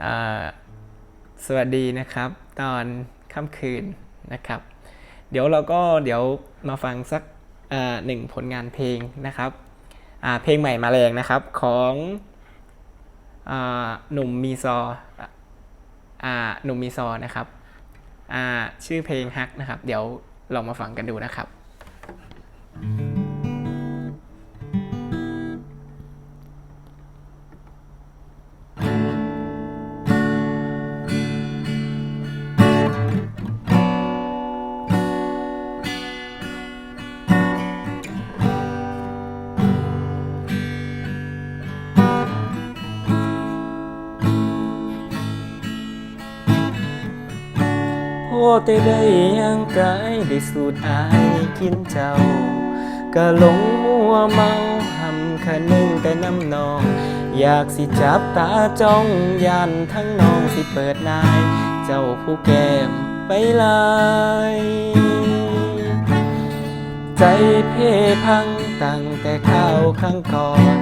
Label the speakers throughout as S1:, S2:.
S1: สวัสดีนะครับ ตอนค่ำคืนนะครับ เดี๋ยวเราก็เดี๋ยวมาฟังสักหนึ่งผลงานเพลงนะครับเพลงใหม่มาแรงนะครับของอหนุ่มมีซออหนุ่มมีซอนะครับชื่อเพลงฮักนะครับ เดี๋ยวลองมาฟังกันดูนะครับ แต่ได้ยังกายได้สูดอายกินเจ้า ก็หลงมัวเมาหำคะนึงแต่น้ำนอง อยากสิจับตาจ้องยันทั้งน้องสิเปิดนาย เจ้าผู้แก้มไปลายใจเพพังตั้งแต่ข้าวข้างก่อน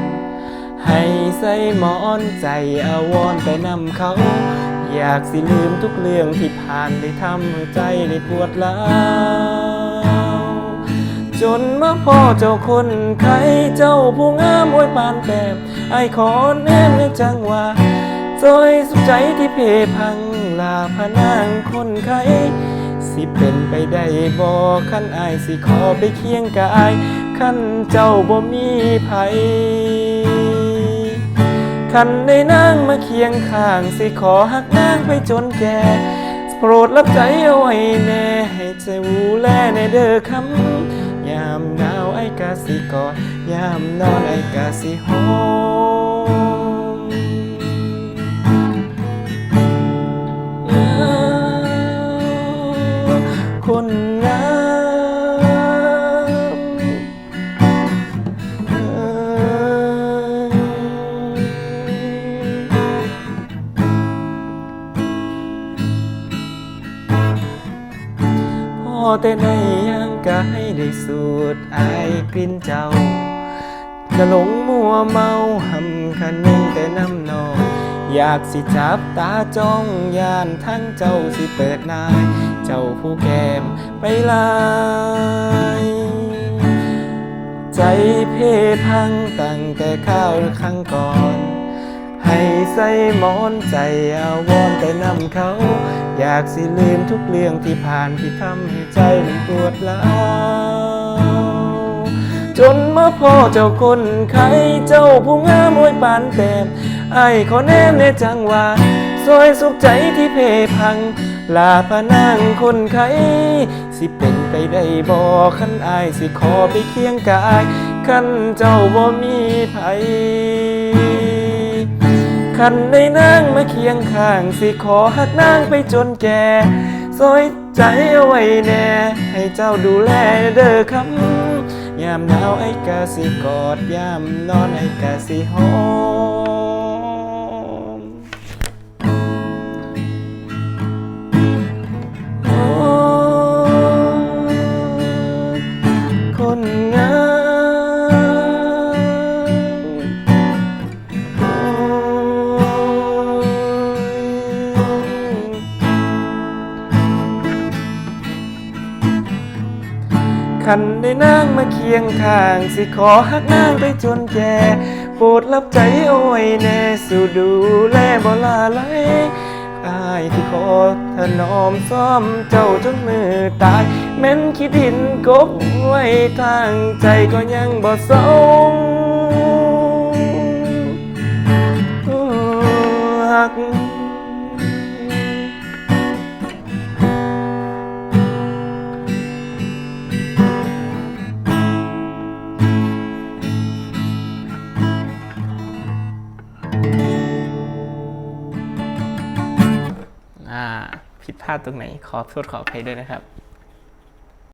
S1: ให้ใส่หมอนใจอาวรณ์ไปนำเขา อยากสิลืมทุกเรื่องที่ผ่านได้ทำให้ใจได้ปวดร้าวจนมาพ่อเจ้าคนไข้เจ้าผู้งามอวยปานแบบไอายขอแนมในจังหวะซอยสุขใจที่เพพังลาพนางคนไข้สิเป็นไปได้บ่ขั้นอายสิขอไปเคียงกายขั้นเจ้าบ่มีไผ คันได้นางมาเคียงข้าง สิขอหักนางไปจนแก่โปรดรับใจเอาไว้แน่ ให้ใจวูแลในเด้อคำยามหนาวไอ้กาสิกอดยามนอนไอ้กาสิหอ แต่ในยังกายได้สูดอายกลิ่นเจ้า จะหลงมัวเมาหำคันนึงแต่น้ำนอง อยากสิจับตาจ้องยานทั้งเจ้าสิเปิดนาย เจ้าผู้แก้มไปลายใจเพพังตั้งแต่ข้าวครั้งก่อน ใส่หมอนใจอาวรณ์แต่นำเขา อยากสิลืมทุกเรื่องที่ผ่านที่ทำให้ใจมันปวดร้าวจนเมาพ่อเจ้าคนไข้เจ้าผู้งามวยปานแต้มไอ้ขอแนมในจังหวะซอยสุขใจที่เพพัง ลาพนางคนไข้สิเป็นไปได้บ่คันอายสิขอไปเคียงกายคันเจ้าบ่มีไผ คันได้นางมาเคียงข้างสิขอหักนางไปจนแก่ซอยใจเอาไว้แน่ ให้เจ้าดูแลเด้อคำยามหนาวไอ้กะสิกอดยามนอนไอ้กะสิหอม คันได้นางมาเคียงข้าง สิขอหักนางไปจนแก่โปรดรับใจเอาไว้แน่สู่ดูแลบ่ลาไหลอายที่ขอถนอมซ้อมเจ้าจนมือตาย แม้นคิดหินกบไว้ทางใจก็ยังบ่สงหักอ่าผิด พลาดตรงไหนขอโทษขออภัยด้วยนะครับ